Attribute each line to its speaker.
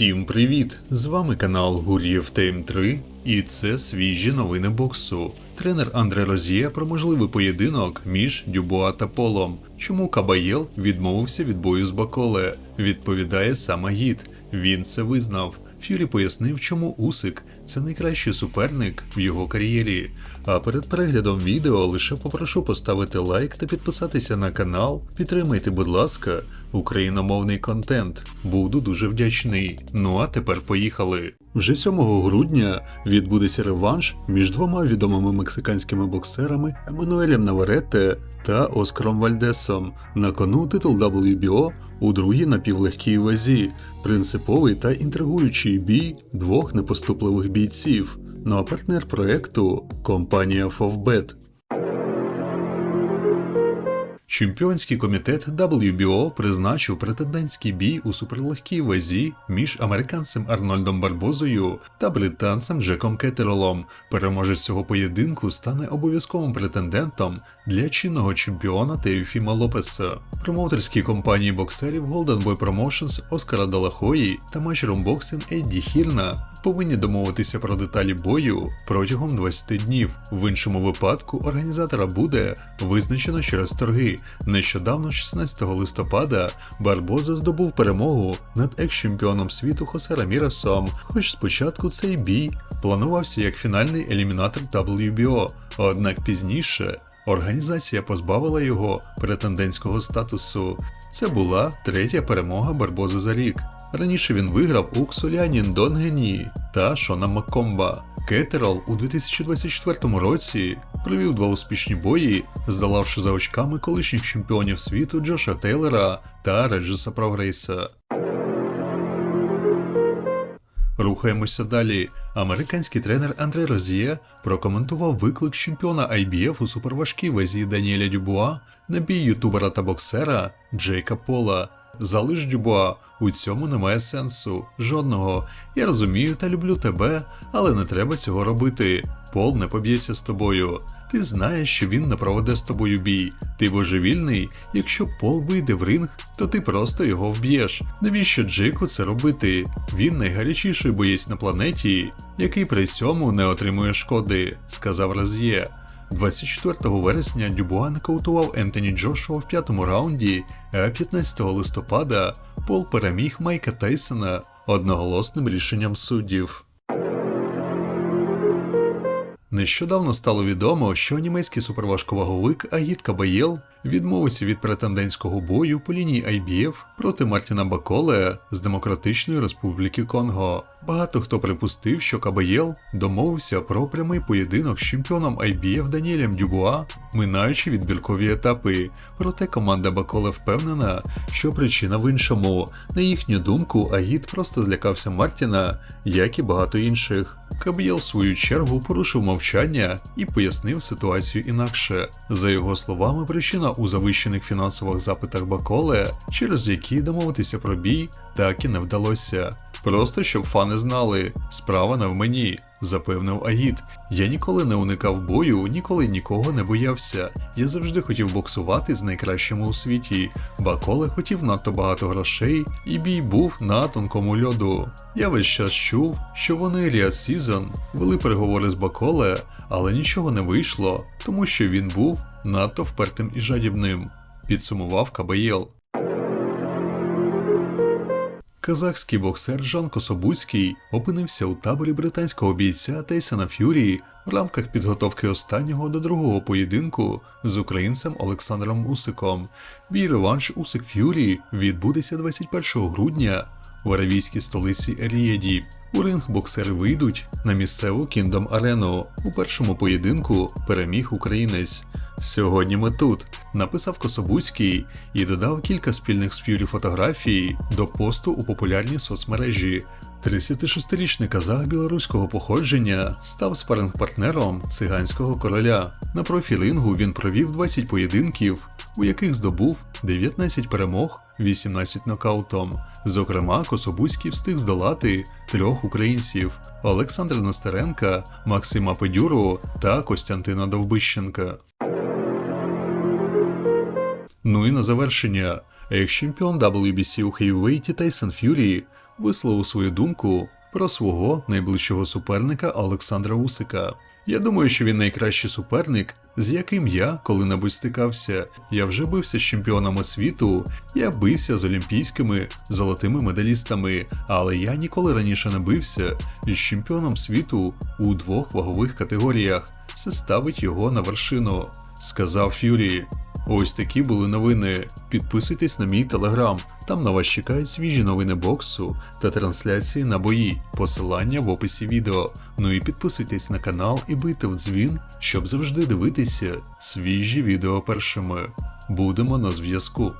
Speaker 1: Всім привіт! З вами канал Гур'єв Тайм 3 і це свіжі новини боксу. Тренер Андре Роз'є про можливий поєдинок між Дюбуа та Полом. Чому Кабаєл відмовився від бою з Баколе? Відповідає сам Агіт. Він це визнав. Фюрі пояснив, чому Усик це найкращий суперник в його кар'єрі. А перед переглядом відео лише попрошу поставити лайк та підписатися на канал. Підтримайте, будь ласка, україномовний контент. Буду дуже вдячний. Ну а тепер поїхали. Вже 7 грудня відбудеться реванш між двома відомими мексиканськими боксерами Еммануелем Наваретте та Оскаром Вальдесом. На кону титул WBO у другій напівлегкій вазі, принциповий та інтригуючий бій двох непоступливих бійців. Ну а партнер проекту компанія Favbet. Чемпіонський комітет WBO призначив претендентський бій у суперлегкій вазі між американцем Арнольдом Барбозою та британцем Джеком Кеттеролом. Переможець цього поєдинку стане обов'язковим претендентом для чинного чемпіона Теофіма Лопеса. Промоутерські компанії боксерів Golden Boy Promotions Оскара Далахої та Matchroom Boxing Едді Хірна повинні домовитися про деталі бою протягом 20 днів. В іншому випадку організатора буде визначено через торги. Нещодавно, 16 листопада, Барбоза здобув перемогу над екс-чемпіоном світу Хосе Раміресом. Хоч спочатку цей бій планувався як фінальний елімінатор WBO, однак пізніше. Організація позбавила його претендентського статусу. Це була третя перемога Барбози за рік. Раніше він виграв у Ксоляні Донгені та Шона Маккомба. Кетерол у 2024 році провів два успішні бої, здолавши за очками колишніх чемпіонів світу Джоша Тейлора та Реджеса Прогрейса. Рухаємося далі. Американський тренер Андре Розіє прокоментував виклик чемпіона IBF у суперважкій вазі Даніеля Дюбуа на бій ютубера та боксера Джейка Пола. Залиш Дюбуа, у цьому немає сенсу. Жодного. Я розумію та люблю тебе, але не треба цього робити. Пол не поб'ється з тобою. Ти знаєш, що він не проведе з тобою бій. Ти божевільний. Якщо Пол вийде в ринг, то ти просто його вб'єш. Навіщо Джику це робити? Він найгарячіший боєць на планеті, який при цьому не отримує шкоди, сказав Роз'є. 24 вересня Дюбуа нокаутував Ентоні Джошуа в п'ятому раунді, а 15 листопада Пол переміг Майка Тайсона одноголосним рішенням суддів. Нещодавно стало відомо, що німецький суперважковаговик Агіт Кабаєл відмовився від претендентського бою по лінії IBF проти Мартіна Баколе з Демократичної Республіки Конго. Багато хто припустив, що Кабаєл домовився про прямий поєдинок з чемпіоном IBF Даніелем Дюбуа, минаючи відбіркові етапи. Проте команда Баколе впевнена, що причина в іншому. На їхню думку, Агіт просто злякався Мартіна, як і багато інших. Каб'єл, в свою чергу, порушив мовчання і пояснив ситуацію інакше. За його словами, причина у завищених фінансових запитах Баколе, через які домовитися про бій, так і не вдалося. Просто щоб фани знали, справа не в мені, запевнив Агіт. Я ніколи не уникав бою, ніколи нікого не боявся. Я завжди хотів боксувати з найкращими у світі. Баколе хотів надто багато грошей, і бій був на тонкому льоду. Я весь час чув, що вони Ріад Сізон вели переговори з Баколе, але нічого не вийшло, тому що він був надто впертим і жадібним. Підсумував Кабаєл. Казахський боксер Жан Кособуцький опинився у таборі британського бійця Тейсона Ф'юрі в рамках підготовки останнього до другого поєдинку з українцем Олександром Усиком. Бій реванш Усик Ф'юрі відбудеться 21 грудня в аравійській столиці Ріяді. У ринг боксери вийдуть на місцеву Кіндом Арену. У першому поєдинку переміг українець. Сьогодні ми тут, написав Кособуцький і додав кілька спільних Ф'юрі фотографій до посту у популярній соцмережі. 36-річний казах білоруського походження став спаринг-партнером циганського короля. На профілінгу він провів 20 поєдинків, у яких здобув 19 перемог, 18 нокаутом. Зокрема, Кособуцький встиг здолати трьох українців: Олександра Нестеренка, Максима Педюру та Костянтина Довбищенка. Ну і на завершення, екс-чемпіон WBC у хейвейті Тайсон Ф'юрі висловив свою думку про свого найближчого суперника Олександра Усика. Я думаю, що він найкращий суперник, з яким я коли-небудь стикався. Я вже бився з чемпіонами світу, я бився з олімпійськими золотими медалістами, але я ніколи раніше не бився із чемпіоном світу у двох вагових категоріях. Це ставить його на вершину, сказав Ф'юрі. Ось такі були новини. Підписуйтесь на мій телеграм. Там на вас чекають свіжі новини боксу та трансляції на бої. Посилання в описі відео. Ну і підписуйтесь на канал і бийте в дзвін, щоб завжди дивитися свіжі відео першими. Будемо на зв'язку.